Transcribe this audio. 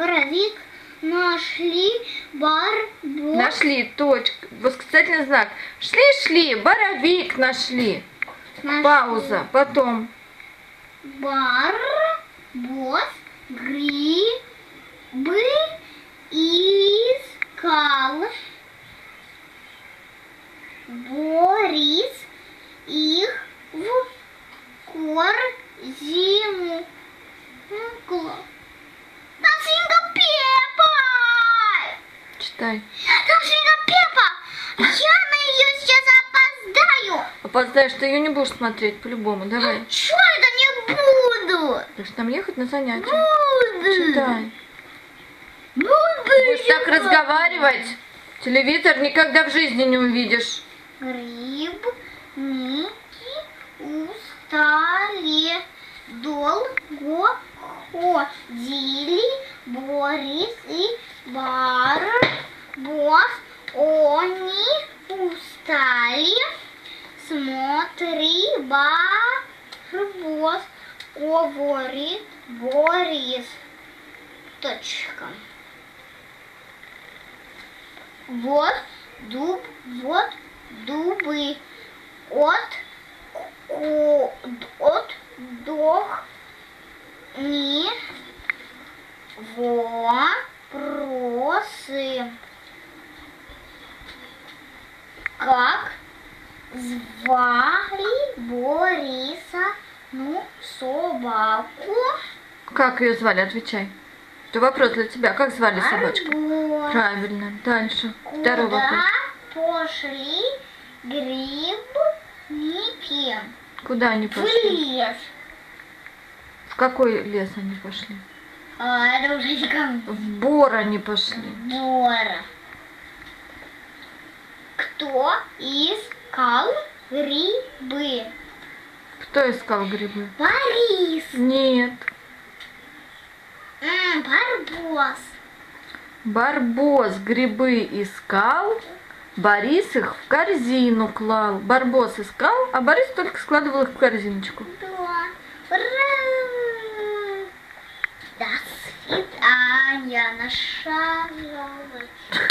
Боровик нашли барбос. Нашли, точка, восклицательный знак. Шли-шли, боровик нашли. Нашли Пауза, потом. Барбос грибы искал. Борис их в корзину. Кла- Читай. Там свинка Пеппа! Я на ее сейчас опоздаю! Опоздаешь, ты ее не будешь смотреть по-любому. Давай. Что это не буду? Ты же нам ехать на занятия. Буду! Читай. Буду! Будешь так разговаривать, телевизор никогда в жизни не увидишь. Грибники устали, долго ходили Борис и Барбос. Они устали, смотри, Барбос, говорит Борис. Точка. Вот дуб, вот дубы. От, ко- от дох не вопросы. Как звали Бориса, ну, собаку? Как ее звали? Отвечай. Это вопрос для тебя. Как звали собачку? Правильно. Дальше. Второй Куда вопрос. пошли грибники? Куда они В пошли? лес. В какой лес они пошли? А, это уже В бор они пошли. Бора. Кто искал грибы? Кто искал грибы? Борис. Нет. М, Барбос. Барбос грибы искал, Борис их в корзину клал. Барбос искал, а Борис только складывал их в корзиночку. Да. Ура! До свидания, наша жалость.